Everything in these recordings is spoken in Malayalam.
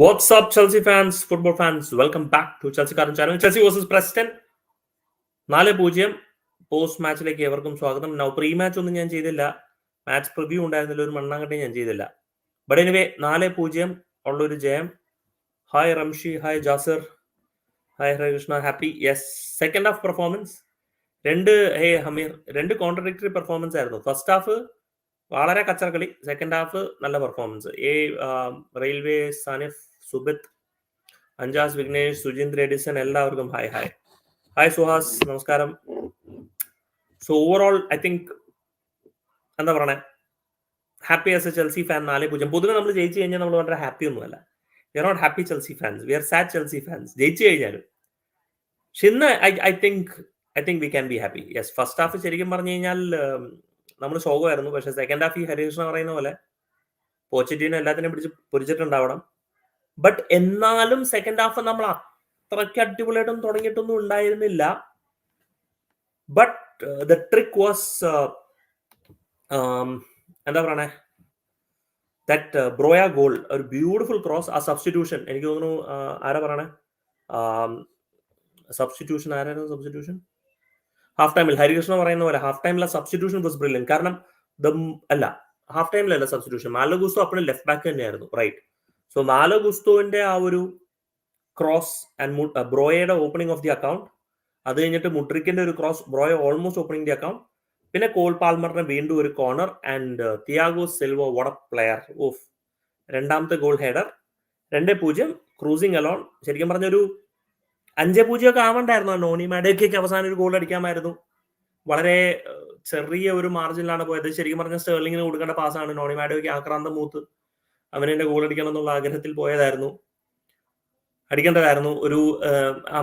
What's up, Chelsea fans, football fans? Welcome back to Chelsea Current channel. Chelsea versus Preston. നാല് പൂജ്യം. പോസ്റ്റ് മാച്ചിലേക്ക് ഏവർക്കും സ്വാഗതം. നൗ പ്രീ മാച്ച് ഒന്നും ഞാൻ ചെയ്തില്ല. മാച്ച് പ്രിവ്യൂ ഉണ്ടായിരുന്നില്ല ഒരു മണ്ണാങ്കട്ടി ഞാൻ ചെയ്തില്ല. ബട്ട് എനിവേ നാല് പൂജ്യം ഉള്ളൊരു ജയം. Hi Ramshi hi Jasir hi Harakrishna happy yes second half performance രണ്ട് ഹേ ഹമീർ രണ്ട് കോൺട്രഡിക്ടറി പെർഫോമൻസ് ആയിരുന്നു. ഫസ്റ്റ് ഹാഫ് വളരെ കച്ചറക്കളി സെക്കൻഡ് ഹാഫ് നല്ല പെർഫോമൻസ് ഏ റെയിൽവേ സനിഫ് സുബിത്ത് അഞ്ചാസ് വിഘ്നേഷ് സുജിന്ദ്ര എഡിസൺ എല്ലാവർക്കും ഹായ് ഹായ് ഹായ് സുഹാസ് നമസ്കാരം. സോ ഓവറോൾ ഐ തിങ്ക് എന്താ പറയണേ? Happy as a Chelsea fan നാല് പൂജ്യം. പൊതുവെ നമ്മൾ ജയിച്ചു കഴിഞ്ഞാൽ നമ്മൾ വളരെ ഹാപ്പി ഒന്നുമല്ല. We are not happy Chelsea fans we are sad Chelsea fans ജയിച്ചു കഴിഞ്ഞാലും. പക്ഷെ ഇന്ന് I I think I think we can be happy yes first half ശരിക്കും പറഞ്ഞു കഴിഞ്ഞാൽ നമ്മൾ ശോകമായിരുന്നു. പക്ഷെ സെക്കൻഡ് ഹാഫ് ഈ ഹരികൃഷ്ണ പറയുന്ന പോലെ പോച്ചിറ്റീനും എല്ലാത്തിനെയും പിടിച്ച് പൊരിച്ചിട്ടുണ്ടാവണം. ബട്ട് എന്നാലും സെക്കൻഡ് ഹാഫ് നമ്മൾ അത്രയ്ക്ക് അടിപൊളിയായിട്ടൊന്നും തുടങ്ങിയിട്ടൊന്നും ഉണ്ടായിരുന്നില്ല. ബട്ട് ദ ട്രിക്ക് വാസ് എന്താ പറയണേ? ദറ്റ് ബ്രോയ ഗോൾ ഒരു ബ്യൂട്ടിഫുൾ ക്രോസ് ആ സബ്സ്റ്റിറ്റ്യൂഷൻ എനിക്ക് തോന്നുന്നു ആരാ പറയണേ? സബ്സ്റ്റിറ്റ്യൂഷൻ ആരായിരുന്നു സബ്സ്റ്റിറ്റ്യൂഷൻ ഹാഫ് ടൈമിൽ ഹരികൃഷ്ണ പറയുന്ന പോലെ ഹാഫ് ടൈമിലെ സബ്സ്റ്റിറ്റ്യൂഷൻ വാസ് ബ്രില്യൻ കാരണം ദ അല്ല ഹാഫ് ടൈമിലല്ല സബ്സ്റ്റിറ്റ്യൂഷൻ മാലഗൂസോ അപ്പോഴും ലെഫ്റ്റ് ബാക്ക് തന്നെയായിരുന്നു റൈറ്റ് സോ നാലോ ഗുസ്തുവിന്റെ ആ ഒരു ക്രോസ് ആൻഡ് ബ്രോയയുടെ ഓപ്പണിംഗ് ഓഫ് ദി അക്കൗണ്ട് അത് കഴിഞ്ഞിട്ട് മുട്രിക്കിന്റെ ഒരു cross Broja almost opening the account പിന്നെ കോൾ പാൽമറിന്റെ വീണ്ടും ഒരു corner and Thiago Silva what a player of രണ്ടാമത്തെ ഗോൾ ഹെഡർ രണ്ട് പൂജ്യം ക്രൂസിംഗ് അലോൺ ശരിക്കും പറഞ്ഞൊരു അഞ്ച് പൂജ്യം ഒക്കെ ആവണ്ടായിരുന്നു നോണി മാഡേക്കൊക്കെ അവസാനം ഒരു ഗോൾ അടിക്കാമായിരുന്നു. വളരെ ചെറിയ ഒരു മാർജിനിലാണ് പോയത്. ശരിക്കും പറഞ്ഞ സ്റ്റേർലിങ്ങിന് കൊടുക്കേണ്ട പാസ്സാണ് നോണി മാഡോയ്ക്ക് ആക്രാന്തം മൂത്ത്. അവനെന്റെ ഗോൾ അടിക്കണം എന്നുള്ള ആഗ്രഹത്തിൽ പോയതായിരുന്നു. അടിക്കേണ്ടതായിരുന്നു. ഒരു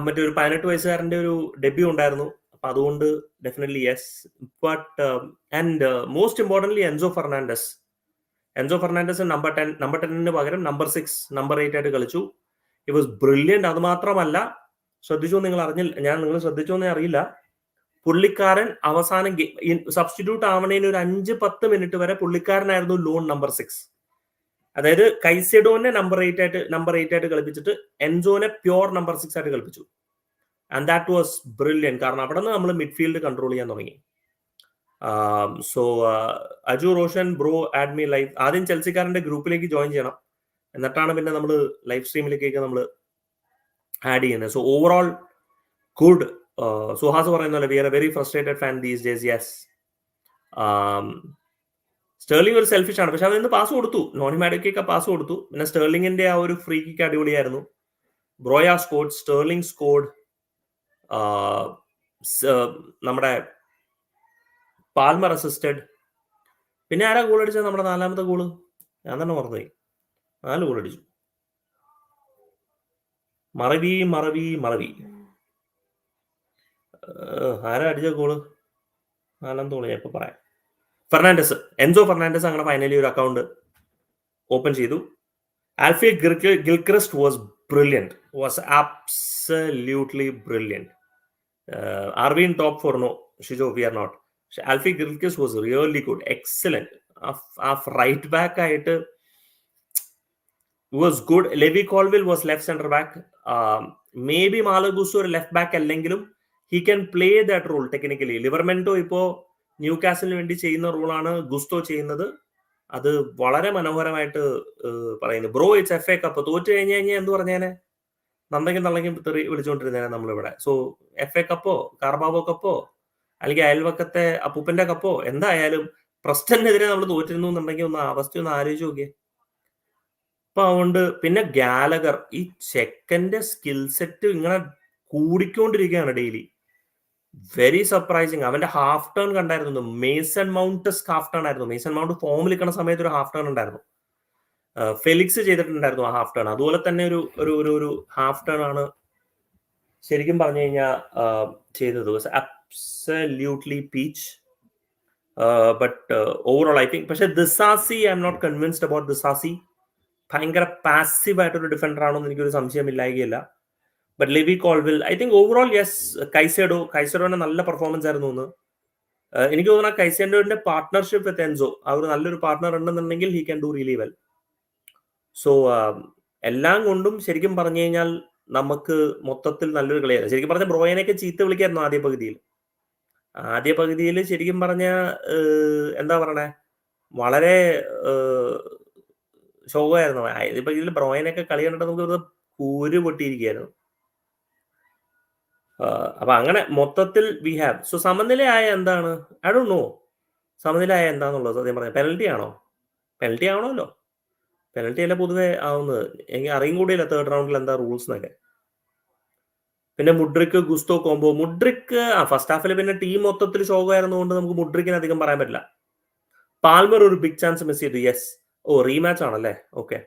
മറ്റേ ഒരു പതിനെട്ട് വയസ്സുകാരന്റെ ഒരു ഡെബ്യൂ ഉണ്ടായിരുന്നു. അപ്പൊ അതുകൊണ്ട് definitely yes but and most importantly Enzo Fernandez Enzo Fernandez number ten number ടെന്നിന് പകരം നമ്പർ സിക്സ് നമ്പർ എയ്റ്റ് ആയിട്ട് കളിച്ചു. ഇറ്റ് വാസ് ബ്രില്യന്റ് അത് മാത്രമല്ല ശ്രദ്ധിച്ചോ നിങ്ങൾ അറിഞ്ഞില്ല ഞാൻ നിങ്ങൾ ശ്രദ്ധിച്ചോ എന്നേ അറിയില്ല. പുള്ളിക്കാരൻ അവസാനം സബ്സ്റ്റിറ്റ്യൂട്ട് ആവണേന് ഒരു അഞ്ച് പത്ത് മിനിറ്റ് വരെ പുള്ളിക്കാരനായിരുന്നു ലോൺ നമ്പർ സിക്സ് അതായത് കൈസെഡോനെ നമ്പർ എയ്റ്റ് ആയിട്ട് നമ്പർ എയ്റ്റ് ആയിട്ട് കളിപ്പിച്ചിട്ട് എൻസോനെ പ്യോർ നമ്പർ സിക്സ് ആയിട്ട് കളിപ്പിച്ചു. ആൻഡ് ദാറ്റ് വാസ് ബ്രില്യൻ കാരണം അവിടെ നിന്ന് നമ്മൾ മിഡ്ഫീൽഡ് കൺട്രോൾ ചെയ്യാൻ തുടങ്ങി. So Aju Roshan bro add me live ആദ്യം ചെൽസിക്കാരന്റെ ഗ്രൂപ്പിലേക്ക് ജോയിൻ ചെയ്യണം. എന്നിട്ടാണ് പിന്നെ നമ്മൾ ലൈവ് സ്ട്രീമിലേക്കൊക്കെ നമ്മൾ ആഡ് ചെയ്യുന്നത്. സോ ഓവറോൾ ഗുഡ് സുഹാസ് പറയുന്ന പോലെ we are a very frustrated fan these days yes Sterling ഒരു സെൽഫിഷ് ആണ്. പക്ഷെ അതിന്ന് പാസ് കൊടുത്തു. നോണി മാഡക്കൊക്കെ പാസ് കൊടുത്തു. പിന്നെ സ്റ്റേർലിംഗിന്റെ ആ ഒരു ഫ്രീ കിക്ക് അടിപൊളിയായിരുന്നു. ബ്രോയ സ്കോഡ് സ്റ്റേർലിംഗ് സ്കോഡ് നമ്മുടെ പാൽമർ അസിസ്റ്റഡ് പിന്നെ ആരാ ഗോൾ അടിച്ചത്? നമ്മുടെ നാലാമത്തെ ഗോൾ ഞാൻ തന്നെ മറന്നുപോയി. നാല് ഗോൾ അടിച്ചു. മറവി മറവി മറവി. ആരാ അടിച്ച ഗോൾ നാലാമത്തെ ഗോൾ ഞാൻ ഇപ്പൊ പറയാം. ഫെർണാണ്ടസ്. എൻസോ ഫെർണാണ്ടസ് അങ്ങനെ ഫൈനലി ഒരു അക്കൗണ്ട് ഓപ്പൺ ചെയ്തു. Alfie Gilchrist was brilliant was absolutely brilliant are we top four no Shijo we are not പക്ഷെ Alfie Gilchrist was really good excellent ആ റൈറ്റ് ബാക്ക് ആയിട്ട് was good Levi Colwill was left centre back maybe Malo Gusto ഒരു ലെഫ്റ്റ് ബാക്ക് അല്ലെങ്കിലും he can play that role technically Livramento ഇപ്പോ ന്യൂ കാസിലിന് വേണ്ടി ചെയ്യുന്ന റോളാണ് ഗുസ്തോ ചെയ്യുന്നത്. അത് വളരെ മനോഹരമായിട്ട് പറയുന്നു. Bro it's F A cup തോറ്റു കഴിഞ്ഞ് കഴിഞ്ഞാൽ എന്ത് പറഞ്ഞേനെ? നന്ദയ്ക്കും തള്ളയ്ക്കും തെറി വിളിച്ചുകൊണ്ടിരുന്നേനെ നമ്മളിവിടെ. സോ എഫ് എ കപ്പോ കാർബാബോ കപ്പോ അല്ലെങ്കിൽ അയൽവക്കത്തെ അപ്പൂപ്പന്റെ കപ്പോ എന്തായാലും പ്രസ്റ്റനെതിരെ നമ്മൾ തോറ്റിരുന്നു എന്നുണ്ടെങ്കിൽ ഒന്ന് അവസ്ഥ ഒന്ന് ആലോചിച്ച് നോക്കിയേ. അപ്പൊ അതുകൊണ്ട് പിന്നെ ഗാലഗർ ഈ ചെക്കന്റെ സ്കിൽ സെറ്റ് ഇങ്ങനെ കൂടിക്കൊണ്ടിരിക്കുകയാണ് ഡെയിലി വെരി സർപ്രൈസിങ് അവന്റെ ഹാഫ് ടേൺ കണ്ടായിരുന്നു. മേസൺ മൗണ്ട് ഹാഫ് ടേൺ ആയിരുന്നു. മേസൺ മൗണ്ട് ഫോമിൽ നിൽക്കുന്ന സമയത്ത് ഒരു ഹാഫ് ടേൺ ഉണ്ടായിരുന്നു. ഫെലിക്സ് ചെയ്തിട്ടുണ്ടായിരുന്നു ആ ഹാഫ് ടേൺ അതുപോലെ തന്നെ ഒരു ഒരു ഒരു ഒരു ഹാഫ് ടേൺ ആണ് ശരിക്കും പറഞ്ഞു കഴിഞ്ഞാൽ ചെയ്തത്. Absolutely peach but overall I think പക്ഷെ Disasi I'm not convinced about Disasi. ഭയങ്കര പാസീവ് ആയിട്ടൊരു ഡിഫൻഡർ ആണോ എന്ന് എനിക്കൊരു സംശയമില്ലായികയില്ല but Levi Colwill I think overall yes Caicedo കൈസേഡോന്റെ നല്ല പെർഫോമൻസ് ആയിരുന്നു എന്ന്. എനിക്ക് തോന്നുന്ന കൈസേഡോന്റെ പാർട്ട്ണർഷിപ്പ് വിത്ത് എൻസോ ഒരു നല്ലൊരു പാർട്ട്ണർ ഉണ്ടെന്നുണ്ടെങ്കിൽ he can do really well so എല്ലാം കൊണ്ടും ശരിക്കും പറഞ്ഞു കഴിഞ്ഞാൽ നമുക്ക് മൊത്തത്തിൽ നല്ലൊരു കളിയായിരുന്നു. ശരിക്കും പറഞ്ഞ ബ്രോയനെയൊക്കെ ചീത്ത വിളിക്കായിരുന്നു ആദ്യ പകുതിയിൽ. ആദ്യ പകുതിയിൽ ശരിക്കും പറഞ്ഞ എന്താ പറയണേ? വളരെ ശോകമായിരുന്നു. ആദ്യ പകുതിയിൽ ബ്രോയനൊക്കെ കളി കണ്ടിട്ട് നമുക്ക് കൂര് പൊട്ടിയിരിക്കുകയായിരുന്നു. അപ്പൊ അങ്ങനെ മൊത്തത്തിൽ വി ഹാവ് സോ സമനില ആയ എന്താണ്? ഐ ഡോ നോ സമനില ആയ എന്താന്നുള്ളത് സത്യം പറയാം പെനൽറ്റി ആണോ? പെനൽറ്റി ആണോല്ലോ പെനൽറ്റി അല്ല പൊതുവെ ആവുന്നത്? എനിക്ക് അറിയും കൂടിയില്ല തേർഡ് റൗണ്ടിൽ എന്താ റൂൾസ് എന്നൊക്കെ. പിന്നെ മുഡ്രിക്ക് ഗുസ്തോ കോംബോ. മുഡ്രിക്ക് ആ ഫസ്റ്റ് ഹാഫിൽ പിന്നെ ടീം മൊത്തത്തിൽ ശോകമായിരുന്നുകൊണ്ട് നമുക്ക് മുഡ്രിക്കിന് അധികം പറയാൻ പറ്റില്ല. പാൽമർ ഒരു ബിഗ് ചാൻസ് മിസ് ചെയ്തു. യെസ് ഓ റീമാച്ച് ആണല്ലേ? ഓക്കെ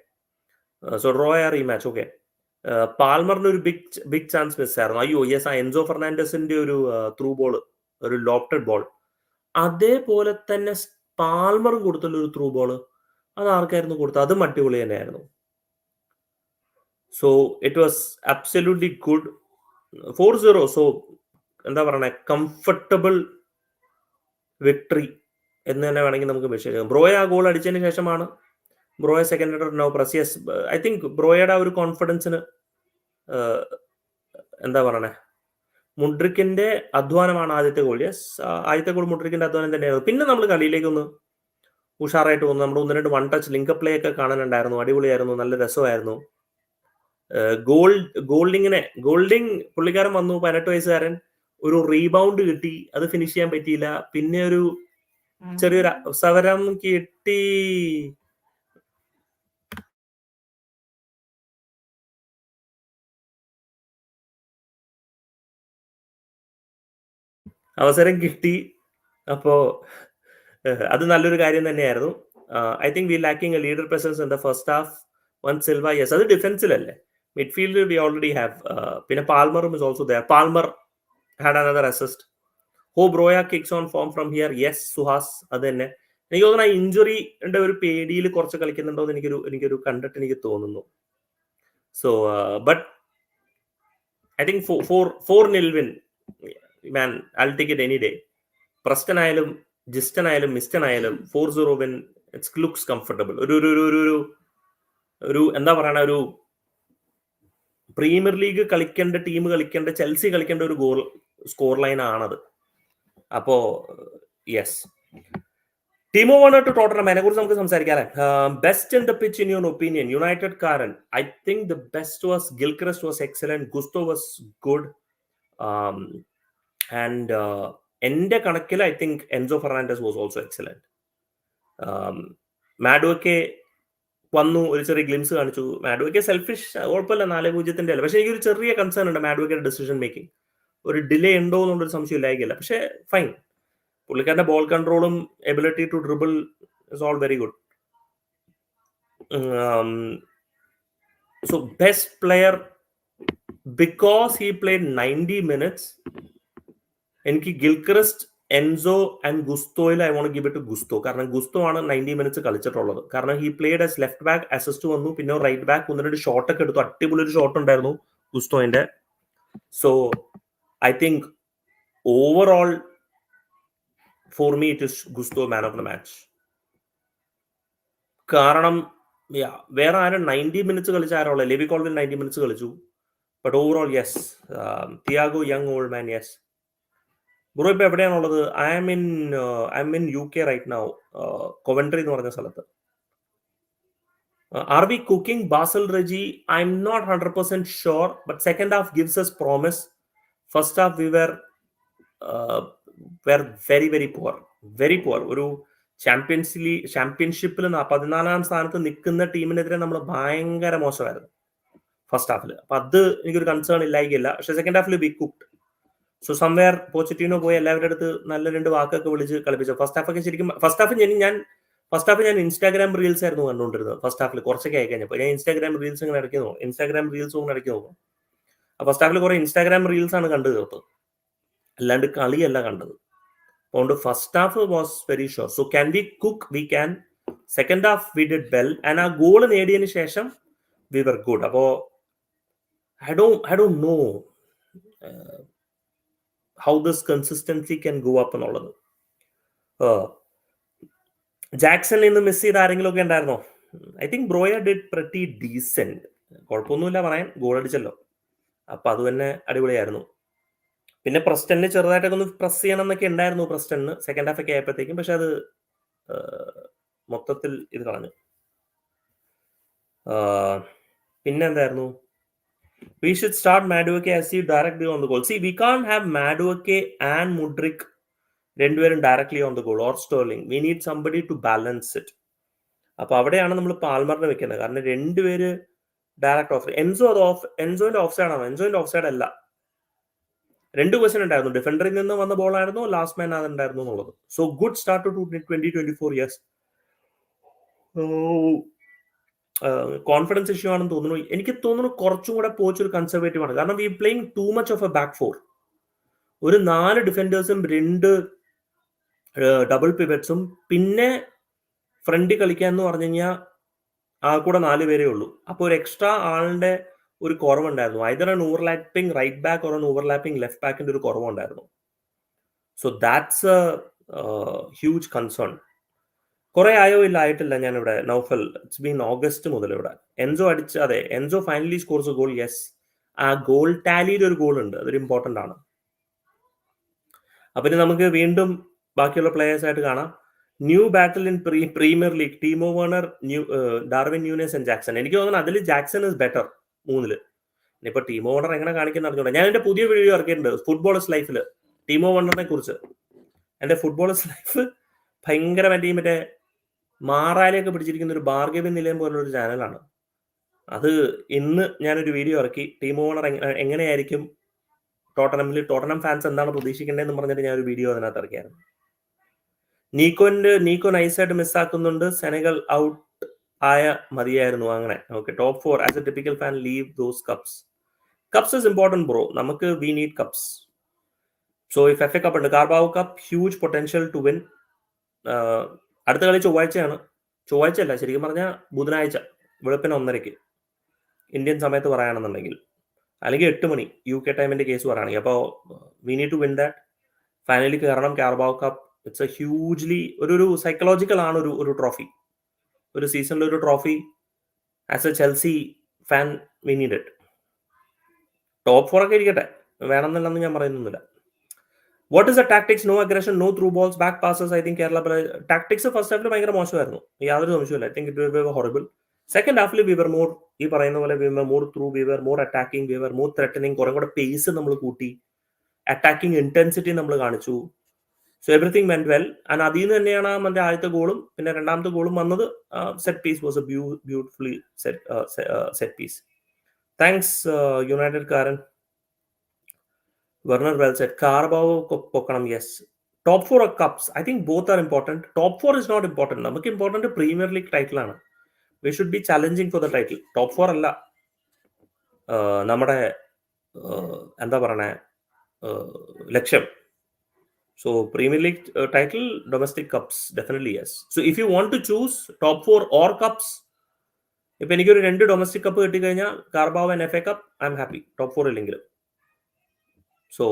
സോ റോയ റീമാച്ച് ഓക്കെ പാൽമറിന് ഒരു ബിഗ് ബിഗ് ചാൻസ് മിസ് ആയിരുന്നു. അയ്യോ യെസ് ആ എൻസോ ഫെർണാൻഡസിന്റെ ഒരു ത്രൂ ബോൾ ഒരു ലോപ്റ്റഡ് ബോൾ അതേപോലെ തന്നെ പാൽമർ കൊടുത്തുള്ള ഒരു ത്രൂ ബോൾ അത് ആർക്കായിരുന്നു കൊടുത്തത്? അതും അടിപൊളി തന്നെയായിരുന്നു. So it was absolutely good four zero so എന്താ പറയണേ? കംഫർട്ടബിൾ വിക്ടറി എന്ന് തന്നെ വേണമെങ്കിൽ നമുക്ക് വിശേഷിക്കാം ബ്രോയ ആ ഗോൾ അടിച്ചതിന് ശേഷമാണ് Broja second no press yes I think ബ്രോയുടെ ആ ഒരു കോൺഫിഡൻസിന് എന്താ പറയണേ? മുഡ്രിക്കിന്റെ അധ്വാനമാണ് ആദ്യത്തെ ഗോൾ യെസ് ആദ്യത്തെ ഗോൾ മുഡ്രിക്കിന്റെ അധ്വാനം തന്നെയായിരുന്നു. പിന്നെ നമ്മൾ കളിയിലേക്ക് ഒന്ന് ഉഷാറായിട്ട് വന്നു. നമ്മുടെ ഒന്ന് രണ്ട് വൺ ടച്ച് ലിങ്ക് പ്ലേ ഒക്കെ കാണാനുണ്ടായിരുന്നു. അടിപൊളിയായിരുന്നു. നല്ല രസമായിരുന്നു. ഗോൾ ഗോൾഡിങ്ങിനെ ഗോൾഡിങ് പുള്ളിക്കാരൻ വന്നു. പതിനെട്ട് വയസ്സുകാരൻ. ഒരു റീബൗണ്ട് കിട്ടി. അത് ഫിനിഷ് ചെയ്യാൻ പറ്റിയില്ല. പിന്നെ ഒരു ചെറിയൊരു അവസരം കിട്ടി. അവസരം കിട്ടി. അപ്പോ അത് നല്ലൊരു കാര്യം തന്നെയായിരുന്നു. I think we lacking a leader presence in the first half. One Silva yes അത് ഡിഫൻസിലല്ലേ? മിഡ്ഫീൽഡിൽ വി ഓൾറെഡി ഹാവ് പിന്നെ പാൽമറും is also there. Palmer had another assist. ഹോ Broja kicks on form from here. Yes Suhas അത് തന്നെ. എനിക്ക് തോന്നുന്നു ആ ഇഞ്ചുറിയുടെ ഒരു പേടിയിൽ കുറച്ച് കളിക്കുന്നുണ്ടോ എന്ന് എനിക്കൊരു എനിക്കൊരു കണ്ടിട്ട് എനിക്ക് തോന്നുന്നു. So but I think four four nil win man I take it any day Preston ആയാലും ജിസ്റ്റൻ ആയാലും മിസ്റ്റൻ ആയാലും four zero win it's looks comfortable ഒരു ഒരു ഒരു ഒരു ഒരു എന്താ പറയണ ഒരു പ്രീമിയർ ലീഗ് കളിക്കേണ്ട ടീം കളിക്കേണ്ട ചെൽസി കളിക്കേണ്ട ഒരു ഗോൾ സ്കോർ ലൈൻ ആണത്. അപ്പോ യെസ് ടീമോ വേണോ ടു ടോട്ടനം അതിനെ കുറിച്ച് നമുക്ക് സംസാരിക്കാം best in the pitch in your opinion United കാരൻ. I think the best was Gilchrist was excellent Gusto was good and എന്റെ കണക്കിൽ I think Enzo Fernandez was also excellent Madueke വന്നു ഒരു ചെറിയ ഗ്ലിംസ് കാണിച്ചു. മാഡോക്കെ സെൽഫിഷ് കുഴപ്പമില്ല നാല് പൂജ്യത്തിന്റെ അല്ല? പക്ഷെ എനിക്കൊരു ചെറിയ കൺസേൺ ഉണ്ട് മാഡോക്കയുടെ ഡിസിഷൻ മേക്കിംഗ് ഒരു ഡിലേ ഉണ്ടോ എന്നുള്ളൊരു സംശയം ഇല്ലായിരിക്കില്ല പക്ഷെ ഫൈൻ പുള്ളിക്കാരന്റെ ball കൺട്രോളും ability to dribble is all very good so best player because he played ninety minutes എനിക്ക് Gilchrist Enzo and ഗുസ്തോയിൽ I won't give it Gusto. കാരണം ഗുസ്തോ ആണ് നയന്റി മിനിറ്റ്സ് കളിച്ചിട്ടുള്ളത്. കാരണം he played as left back assist വന്നു. പിന്നെ റൈറ്റ് ബാക്ക് ഒന്ന് രണ്ട് ഷോട്ട് ഒക്കെ എടുത്തു. അടിപൊളി ഒരു ഷോട്ട് ഉണ്ടായിരുന്നു ഗുസ്തോന്റെ so I think overall for me it is Gusto man of the match കാരണം വേറെ ആരും നയന്റി മിനിറ്റ്സ് കളിച്ച ആരോളെ ലെവി കോൾവിൻ നയന്റി മിനിറ്റ്സ് കളിച്ചു. But overall yes Thiago young old man yes bro ഇപ്പൊ എവിടെയാണുള്ളത്? I am in I'm in U K right now Coventry എന്ന് പറഞ്ഞ സ്ഥലത്ത്. Are we cooking Basil Reji I'm not hundred percent sure but second half gives yes promise first half we were were very very poor very poor ഒരു ചാമ്പ്യൻസ് ലീഗ് ചാമ്പ്യൻഷിപ്പിൽ പതിനാലാം സ്ഥാനത്ത് നിൽക്കുന്ന ടീമിനെതിരെ നമ്മൾ ഭയങ്കര മോശമായിരുന്നു. ഫസ്റ്റ് ഹാഫിൽ അപ്പൊ അത് എനിക്കൊരു കൺസേൺ ഇല്ലായിരിക്കില്ല പക്ഷെ second Hafil we cooked so somewhere Pochettino പോയി എല്ലാവരുടെ അടുത്ത് നല്ല രണ്ട് വാക്കൊക്കെ വിളിച്ച് കളിപ്പിച്ചു. ഫസ്റ്റ് ഹാഫൊക്കെ ശരിക്കും ഫസ്റ്റ് ഹാഫ് ഞാൻ ഞാൻ ഫസ്റ്റ് ഹാഫ് ഞാൻ ഇൻസ്റ്റാഗ്രാം റീൽസ് ആയിരുന്നു കണ്ടുകൊണ്ടിരുന്നത് ഫസ്റ്റ് ഹാഫിൽ കുറച്ചൊക്കെ ആയി കഴിഞ്ഞപ്പോൾ ഞാൻ ഇൻസ്റ്റാഗ്രാം റീൽസ് ഇങ്ങനെ ഇടയ്ക്ക് നോക്കും. ഇൻസ്റ്റാഗ്രാം റീൽസ് ഇങ്ങനെ ഇടയ്ക്ക് നോക്കും. ഫസ്റ്റ് ഹാഫിൽ കുറെ ഇൻസ്റ്റാഗ്രാം റീൽസ് ആണ് കണ്ടു തീർത്തത് അല്ലാണ്ട് കളിയല്ല കണ്ടത്. അതുകൊണ്ട് first half was very sure so can we cook we can second half we did well and ആ ഗോൾ നേടിയതിന് ശേഷം വി വർ ഗുഡ് അപ്പോ I do I do know how this consistency can go up എന്നുള്ളത്. ജാക്സൺ ഇന്ന് മിസ് ചെയ്ത ആരെങ്കിലും ഒക്കെ ഉണ്ടായിരുന്നോ? I think Broja did pretty decent കുഴപ്പമൊന്നുമില്ല പറയാൻ ഗോൾ അടിച്ചല്ലോ. അപ്പൊ അത് തന്നെ അടിപൊളിയായിരുന്നു. പിന്നെ പ്രസ്റ്റണിന് ചെറുതായിട്ടൊക്കെ ഒന്ന് പ്രസ് ചെയ്യണം എന്നൊക്കെ ഉണ്ടായിരുന്നു പ്രസ്റ്റണിന് സെക്കൻഡ് ഹാഫ് ഒക്കെ ആയപ്പോഴത്തേക്കും. പക്ഷെ അത് മൊത്തത്തിൽ ഇത് കളഞ്ഞു. പിന്നെ എന്തായിരുന്നു we should start Madueke as you directly on the goal. See, we can't have Madueke and Mudrik രണ്ടുപേരും directly on the goal or Sterling we need somebody to balance it അപ്പൊ അവിടെയാണ് നമ്മൾ പാൽമറിനെ വെക്കുന്നത്. കാരണം രണ്ടുപേര് ഡയറക്റ്റ് ഓഫ് എൻസോ അത് ഓഫ് എൻസോന്റെ ഓഫ് സൈഡ് ആണോ? എൻസോന്റെ ഓഫ് സൈഡ് അല്ല. രണ്ട് ക്വസ്റ്റൻ ഉണ്ടായിരുന്നു. ഡിഫൻഡറിൽ നിന്ന് വന്ന ബോൾ ആയിരുന്നു ലാസ്റ്റ് മാൻ അത് ഉണ്ടായിരുന്നു എന്നുള്ളത്. So good start to twenty twenty four years confidence issue ആണെന്ന് തോന്നുന്നു. എനിക്ക് തോന്നുന്നു കുറച്ചും കൂടെ പോച്ചൊരു കൺസർവേറ്റീവ് ആണ്. കാരണം we playing too much of a back four ഒരു നാല് ഡിഫൻഡേഴ്സും രണ്ട് ഡബിൾ പിവറ്റ്സും പിന്നെ ഫ്രണ്ട് കളിക്കാൻ എന്ന് പറഞ്ഞു കഴിഞ്ഞാൽ ആ കൂടെ നാല് പേരേ ഉള്ളൂ. അപ്പോൾ ഒരു എക്സ്ട്രാ ആളിന്റെ ഒരു കുറവുണ്ടായിരുന്നു. Either an overlapping right back or an overlapping left ബാക്കിന്റെ ഒരു കുറവുണ്ടായിരുന്നു. So that's a huge concern കുറെ ആയോ ഇല്ല ആയിട്ടില്ല ഞാൻ ഇവിടെ നൗഫൽ ഇറ്റ്സ് ബീൻ ഓഗസ്റ്റ് മുതൽ ഇവിടെ. എൻസോ അടിച്ച് അതെ Enzo finally scores goal yes ആ ഗോൾ ടാലിയിൽ ഒരു ഗോൾ ഉണ്ട് അതൊരു ഇമ്പോർട്ടന്റ് ആണ്. അപ്പം നമുക്ക് വീണ്ടും ബാക്കിയുള്ള പ്ലേയേഴ്സ് ആയിട്ട് കാണാം. New battle in pre Premier League ടീമോ Werner new Darwin Nunez and Jackson എനിക്ക് തോന്നുന്നു അതിൽ ജാക്സൺ ഇസ് ബെറ്റർ മൂന്നിൽ. ഇനിയിപ്പോ ടീമോ ഓണർ എങ്ങനെ കാണിക്കുന്ന അറിഞ്ഞോട്ടെ ഞാൻ എന്റെ പുതിയ വീഡിയോ ഇറക്കിയിട്ടുണ്ട് ഫുട്ബോളേഴ്സ് ലൈഫിൽ ടീമോ വണ്ണറിനെ കുറിച്ച്. എന്റെ ഫുട്ബോളേഴ്സ് ലൈഫ് ഭയങ്കരമായിട്ട് ഈ മറ്റേ മാറാലയൊക്കെ പിടിച്ചിരിക്കുന്ന ഒരു ബാർഗവ്യ നിലയം പോലുള്ള ഒരു ചാനലാണ്. അത് ഇന്ന് ഞാനൊരു വീഡിയോ ഇറക്കി. ടീം ഓണർ എങ്ങനെയായിരിക്കും ടോട്ടനമിൽ ടോട്ടനം ഫാൻസ് എന്താണ് പ്രതീക്ഷിക്കേണ്ടതെന്ന് പറഞ്ഞിട്ട് ഞാൻ ഒരു വീഡിയോ അതിനകത്ത് ഇറക്കിയായിരുന്നു. നീക്കോന്റെ നീക്കോ നൈസായിട്ട് മിസ്സാക്കുന്നുണ്ട്. സെനഗൽ ഔട്ട് ആയ മതിയായിരുന്നു അങ്ങനെ. Okay top four as a typical fan leave those cups cups is important bro നമുക്ക് we need cups so if F A cup ഉണ്ട്. Carabao cup huge potential to win അടുത്ത കളി ചൊവ്വാഴ്ചയാണ്. ചൊവ്വാഴ്ചയല്ല ശരിക്കും പറഞ്ഞാൽ ബുധനാഴ്ച വെളുപ്പിന് ഒന്നരയ്ക്ക്. ഇന്ത്യൻ സമയത്ത് പറയുകയാണെന്നുണ്ടെങ്കിൽ അല്ലെങ്കിൽ എട്ട് മണി യു കെ ടൈമിന്റെ കേസ് പറയുകയാണെങ്കിൽ. അപ്പോൾ we need to win that finally കയറണം Carabao cup it's a hugely ഒരു ഒരു സൈക്കോളജിക്കൽ ആണ് ഒരു ഒരു ട്രോഫി ഒരു സീസണിൽ ഒരു trophy as a Chelsea fan we need it top four ഒക്കെ ഇരിക്കട്ടെ. വേണമെന്നില്ലെന്ന് ഞാൻ പറയുന്നില്ല what is the tactics no aggression no through balls back passes I think Kerala tactics first ഹാഫിൽ ഭയങ്കര മോശമായിരുന്നു. യാതൊരു സംശയമില്ല I think it horrible second Hafil we were more ഈ പറയുന്ന പോലെ we were more through we were more attacking we were more threatening കുറെ കൂടെ പേസ് നമ്മൾ കൂട്ടി. അറ്റാക്കിംഗ് ഇന്റൻസിറ്റി നമ്മൾ കാണിച്ചു. So everything when well and അതിൽ നിന്ന് തന്നെയാണ് മറ്റേ ആദ്യത്തെ ഗോളും പിന്നെ രണ്ടാമത്തെ ഗോളും വന്നത് set piece was a beau beautifully set piece thanks United കാരൻ. Werner said. Carabao പൊക്കണം yes top four cups I think both are important top four is not important നമുക്ക് important Premier League ടൈറ്റിലാണ് we should be challenging for the title top four അല്ല. നമ്മുടെ എന്താ പറയണേ? ലക്ഷ്യം. So Premier League title title, cups definitely yes. So if you want to choose top four or cups, ഇപ്പൊ എനിക്കൊരു രണ്ട് ഡൊമസ്റ്റിക് കപ്പ് കിട്ടിക്കഴിഞ്ഞാൽ Carabao and F A cup I'm happy top four ഇല്ലെങ്കിലും. So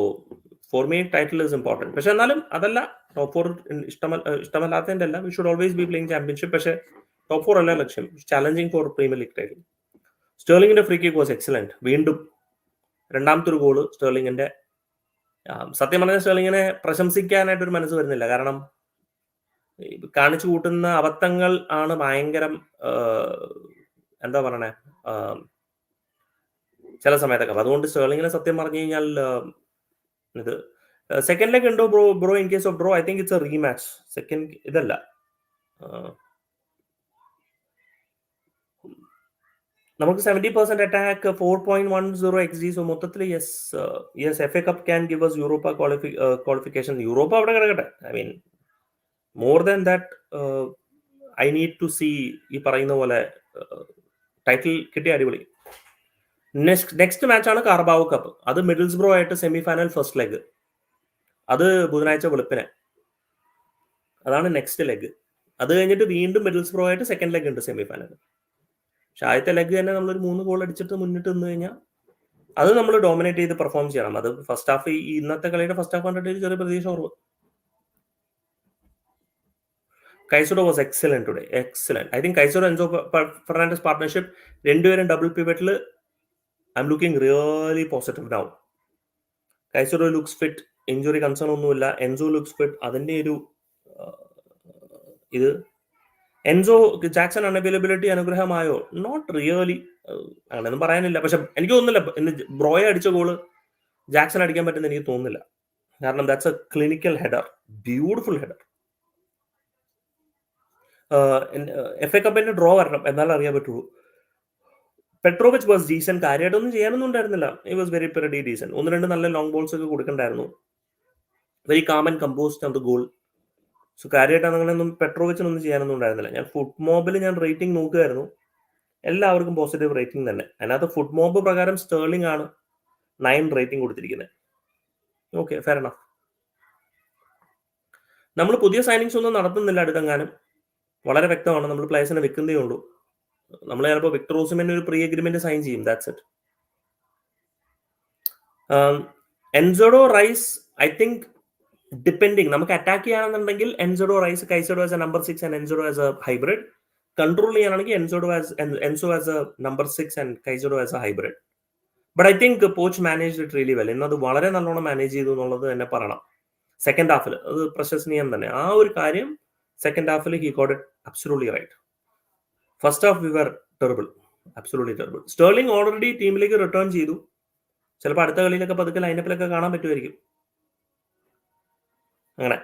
for me title is important പക്ഷെ എന്നാലും അതല്ല ടോപ്പ് ഫോർ ഇഷ്ടമല്ല ഇഷ്ടമല്ലാത്തതിന്റെ അല്ല. We should always be playing championship പക്ഷേ ടോപ്പ് ഫോർ അല്ല ലക്ഷ്യം. Challenging for Premier League title സ്റ്റേർലിംഗിന്റെ free kick was excellent വീണ്ടും രണ്ടാമത്തെ ഒരു ഗോൾ സ്റ്റേർലിംഗിന്റെ സത്യം പറഞ്ഞ സ്റ്റേർലിങ്ങിനെ പ്രശംസിക്കാനായിട്ട് ഒരു മനസ്സ് വരുന്നില്ല. കാരണം കാണിച്ചു കൂട്ടുന്ന അബദ്ധങ്ങൾ ആണ് ഭയങ്കരം എന്താ പറയണേ? ചില സമയത്തൊക്കെ. അതുകൊണ്ട് സ്റ്റേർലിങ്ങിനെ സത്യം പറഞ്ഞു കഴിഞ്ഞാൽ ഇത്. സെക്കൻഡ് ലെഗ് ഉണ്ടോ bro? Bro in case of bro I think it's a rematch second ഇതല്ല. നമുക്ക് seventy percent attack four point one zero X G so മൊത്തത്തിൽ yes yes F A cup can give us Europa qualify qualification Europa അവിടെ കിടക്കട്ടെ. I mean more than that I need to see ഈ പറയുന്ന പോലെ ടൈറ്റിൽ കിട്ടിയ അടിപൊളി. നെക്സ്റ്റ് നെക്സ്റ്റ് മാച്ചാണ് കാർബാവോ കപ്പ് അത് മിഡിൽസ് ബ്രോ ആയിട്ട് സെമി ഫൈനൽ ഫസ്റ്റ് ലെഗ് അത് ബുധനാഴ്ച വെളുപ്പിനെ. അതാണ് നെക്സ്റ്റ് ലെഗ് അത് കഴിഞ്ഞിട്ട് വീണ്ടും മിഡിൽസ് ബ്രോ ആയിട്ട് സെക്കൻഡ് ലെഗ് ഉണ്ട് സെമി ഫൈനൽ പക്ഷെ ആദ്യത്തെ ലെഗ് തന്നെ നമ്മളൊരു മൂന്ന് ഗോൾ അടിച്ചിട്ട് മുന്നിട്ട് നിന്ന് കഴിഞ്ഞാൽ അത് നമ്മൾ ഡോമിനേറ്റ് ചെയ്ത് പെർഫോം ചെയ്യണം. അത് ഫസ്റ്റ് ഹാഫ് ഈ ഇന്നത്തെ കളിയുടെ ഫസ്റ്റ് ഹാഫ് കണ്ടിട്ട് ചെറിയ പ്രതീക്ഷ കുറവ് Caicedo was excellent today excellent I think Caicedo Enzo Fernandez partnership രണ്ടുപേരും double പിവറ്റിൽ I'm looking really positive down Caicedo looks fit injury concern ഒന്നുമില്ല. എൻസോ ലുക്സ് ഫിറ്റ് അതിന്റെ ഒരു ഇത്. എൻസോ ജാക്സൺ അൺഅവൈലബിലിറ്റി അനുഗ്രഹമായോ? നോട്ട് റിയലി അങ്ങനെയൊന്നും പറയാനില്ല. പക്ഷെ എനിക്ക് തോന്നുന്നില്ല. ഇന്ന് ബ്രോയെ അടിച്ച ഗോൾ ജാക്സൺ അടിക്കാൻ പറ്റുന്ന എനിക്ക് തോന്നുന്നില്ല. കാരണം that's a clinical header beautiful header F A കപ്പിന്റെ ഡ്രോ വരണം. എന്നാലും അറിയാൻ പറ്റുള്ളൂ. പെട്രോവിച്ച് വാസ് ഡീസൻ കാര്യമായിട്ടൊന്നും ചെയ്യാനൊന്നും ഉണ്ടായിരുന്നില്ല. He was very pretty decent ഒന്ന് രണ്ട് നല്ല ലോങ് ബോൾസ് ഒക്കെ കൊടുക്കണ്ടായിരുന്നു. Very calm and composed the goal so കാര്യമായിട്ട് അങ്ങനെയൊന്നും പെട്രോവിച്ചിനൊന്നും ചെയ്യാനൊന്നും ഉണ്ടായിരുന്നില്ല. ഞാൻ ഫുഡ് മോബിൽ ഞാൻ റേറ്റിംഗ് നോക്കുമായിരുന്നു എല്ലാവർക്കും പോസിറ്റീവ് റേറ്റിംഗ് തന്നെ. അതിനകത്ത് ഫുഡ് മോബ് പ്രകാരം സ്റ്റേർലിംഗ് ആണ് നയൻ റേറ്റിംഗ് കൊടുത്തിരിക്കുന്നത്. ഓക്കെ ഫെയർ നമ്മൾ പുതിയ സൈനിങ്സ് ഒന്നും നടത്തുന്നില്ല അടുത്തെങ്ങാനും. വളരെ വ്യക്തമാണ്. നമ്മൾ പ്ലേസിനെ വെക്കുന്നേ ഉള്ളൂ. നമ്മൾ ചിലപ്പോൾ വിക്ടർ ഓസിമെന്റ് ഒരു പ്രീ അഗ്രിമെന്റ് സൈൻ ചെയ്യും that's it Enzo Rice I think depending നമുക്ക് attack ചെയ്യാണെന്നുണ്ടെങ്കിൽ Enzo Rice Caicedo as a number six and Enzo as a hybrid control ചെയ്യാനാണെങ്കിൽ Enzo as Enzo as a number six and Caicedo as a hybrid but I think coach manage it really well ഇന്നത് വളരെ നല്ലോണം മാനേജ് ചെയ്തു എന്നുള്ളത് തന്നെ പറയണം. സെക്കൻഡ് ഹാഫിൽ അത് പ്രശസ്നീയം തന്നെ. ആ ഒരു കാര്യം second Hafil he got it absolutely right first half we were terrible absolutely terrible Sterling already ടീമിലേക്ക് റിട്ടേൺ ചെയ്തു. ചിലപ്പോൾ അടുത്ത കളിയിലൊക്കെ പതുക്കെ ലൈനപ്പിലൊക്കെ കാണാൻ പറ്റുമായിരിക്കും. അങ്ങനെ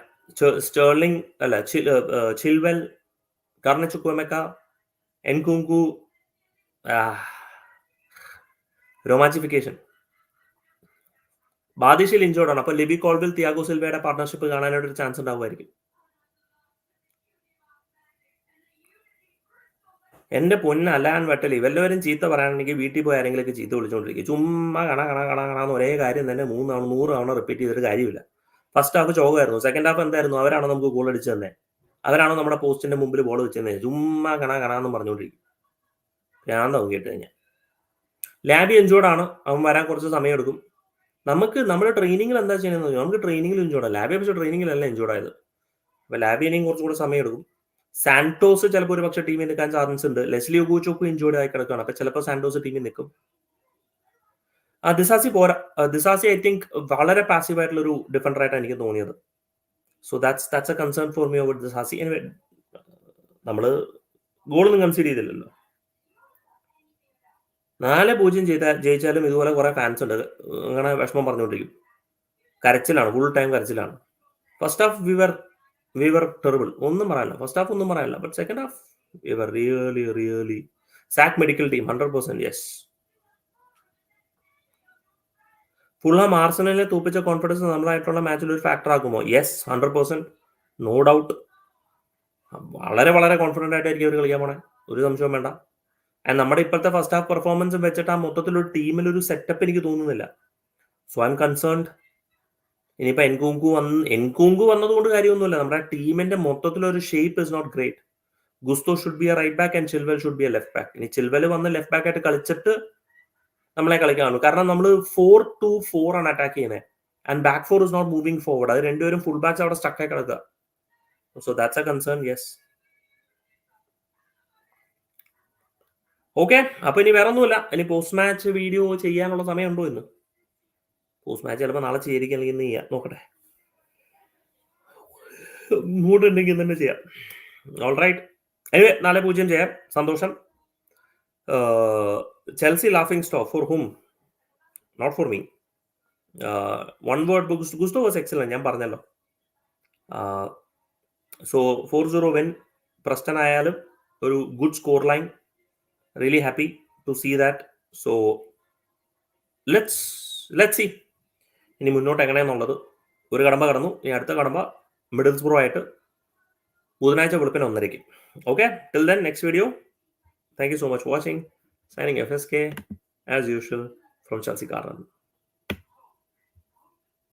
സ്റ്റേർലിംഗ് അല്ല ചിൽവെൽ കർണച്ചുക്കുമക്ക എൻകുങ്കു റൊമാൻസിഫിക്കേഷൻ ബാദിഷിൽ ഇഞ്ചോർഡാണ് ആണ് അപ്പൊ ലിബി കോൾവിൽ തിയാഗോ സിൽവയുടെ പാർട്ണർഷിപ്പ് കാണാനായിട്ട് ഒരു ചാൻസ് ഉണ്ടാവുമായിരിക്കും. എന്റെ പൊന്ന് അലാൻ വട്ടൽ ഇവല്ലവരും ചീത്ത പറയാണെങ്കിൽ വീട്ടിൽ പോയി ആരെങ്കിലൊക്കെ ചീത്ത വിളിച്ചുകൊണ്ടിരിക്കും ചുമ്മാ കണ കണ കണ എന്ന് ഒരേ കാര്യം തന്നെ മൂന്ന് തവണ നൂറ് തവണ റിപ്പീറ്റ് ചെയ്തിട്ട് കാര്യമില്ല. ഫസ്റ്റ് ഹാഫ് ചോകമായിരുന്നു സെക്കൻഡ് ഹാഫ് എന്തായിരുന്നു? അവരാണോ നമുക്ക് ഗോൾ അടിച്ചു തന്നെ? അവരാണോ നമ്മുടെ പോസ്റ്റിന്റെ മുമ്പിൽ ബോൾ വെച്ച് തന്നെ? ചുമ്മാ കണ എന്ന് പറഞ്ഞുകൊണ്ടിരിക്കും ഭ്രാന്താവും കേട്ട് കഴിഞ്ഞാൽ ലാബി എഞ്ചോടാണ് അവൻ വരാൻ കുറച്ച് സമയം എടുക്കും നമുക്ക് നമ്മുടെ ട്രെയിനിങ്ങിൽ എന്താ ചെയ്യുന്നത് നമുക്ക് ട്രെയിനിങ്ങിൽ എൻജോർഡ് ലാബി പക്ഷേ ട്രെയിനിങ്ങിലല്ല എഞ്ചോടായത് ആയത് അപ്പൊ ലാബിനെയും കുറച്ചുകൂടെ സമയം എടുക്കും സാന്റോസ് ചിലപ്പോൾ ഒരു പക്ഷേ ടീമിൽ നിൽക്കാൻ ചാൻസ് ഉണ്ട്. ലെസ്ലി ഉഗോചോക്ക് ഇഞ്ചോർഡ് ആയി കിടക്കുകയാണ്. അപ്പൊ ചിലപ്പോൾ സാന്റോസ് ടീമിൽ നിൽക്കും. ആ ദിസാസി പോരാ. ദിസാസി ഐ തിങ്ക് വളരെ പാസീവ് ആയിട്ടുള്ള ഒരു ഡിഫൻഡർ ആയിട്ടാണ് എനിക്ക് തോന്നിയത്. So that's that's a concern for me over Disasi anyway നമ്മൾ ഗോളൊന്നും കൺസിഡർ ചെയ്തില്ലല്ലോ. നാല് പൂജ്യം ചെയ്ത ജയിച്ചാലും ഇതുപോലെ കുറെ ഫാൻസ് ഉണ്ട്. അങ്ങനെ വിഷമം പറഞ്ഞുകൊണ്ടിരിക്കും. കരച്ചിലാണ്. ഫുൾ ടൈം കരച്ചിലാണ്. First half we were we were terrible ഒന്നും പറയാനില്ല. ഫസ്റ്റ് ഹാഫ് ഒന്നും പറയാനില്ല. But second half we were really really sack medical team hundred percent yes Fulham ആർസനലിനെ തൂപ്പിച്ച കോൺഫിഡൻസ് നമ്മളായിട്ടുള്ള മാച്ചിൽ ഒരു factor ആക്കുമോ? Yes hundred percent no doubt വളരെ വളരെ കോൺഫിഡന്റ് ആയിട്ടായിരിക്കും അവർ കളിക്കാൻ പോണേ. ഒരു സംശയവും വേണ്ട. ആൻഡ് നമ്മുടെ ഇപ്പോഴത്തെ ഫസ്റ്റ് ഹാഫ് പെർഫോമൻസ് വെച്ചിട്ട് ആ മൊത്തത്തിലൊരു ടീമിൽ ഒരു സെറ്റപ്പ് എനിക്ക് തോന്നുന്നില്ല. സോ ഐ എം കൺസേൺഡ് ഇനിയിപ്പോ എൻകൂങ്കു വന്ന് എൻകൂങ്കു വന്നതുകൊണ്ട് കാര്യമൊന്നുമില്ല. നമ്മുടെ ടീമിന്റെ മൊത്തത്തിലൊരു shape is not great Gusto should be a right back and Chilwell should be a left back ഇനി ചിൽവൽ വന്ന് ലെഫ്റ്റ് ബാക്ക് ആയിട്ട് കളിച്ചിട്ട് നമ്മളെ കളിക്കാണു കാരണം നമ്മൾ ഫോർ ടു ഫോർ ആണ് അറ്റാക്ക് ചെയ്യുന്നത് and back four is not moving forward അത് രണ്ടുപേരും ഫുൾ ബാക്സ് അവിടെ സ്റ്റക്കായി കിടക്കുക. So that's a concern yes okay അപ്പൊ ഇനി വേറെ ഒന്നുമില്ല ഇനി പോസ്റ്റ് മാച്ച് വീഡിയോ ചെയ്യാനുള്ള സമയമുണ്ടോ ഇന്ന്? പോസ്റ്റ് മാച്ച് ചിലപ്പോൾ നാളെ ചെയ്തിരിക്കും അല്ലെങ്കിൽ ഇന്ന് ചെയ്യാം. നോക്കട്ടെ. മൂഡ് ഉണ്ടെങ്കിൽ തന്നെ ചെയ്യാം. ഓൾ റൈറ്റ് എനിവേ നാളെ പൂജ്യം ചെയ്യാം. സന്തോഷം. Chelsea laughing stock for hmm not for me one word Gusto was excellent ഞാൻ പറഞ്ഞല്ലോ. So four zero when Preston ആയാലും ഒരു good score line really happy to see that so let's let see ഇനി മുന്നോട്ട് എങ്ങനെയെന്നുള്ളത് ഒരു കടമ്പ കടന്നു. ഇനി അടുത്ത കടമ്പ മിഡിൽ സ്പ്രോ ആയിട്ട് ബുധനാഴ്ച വെളുപ്പിന് ഒന്നരയ്ക്ക്. Okay till then next video thank you so much watching signing F S K as usual from Chelsea corner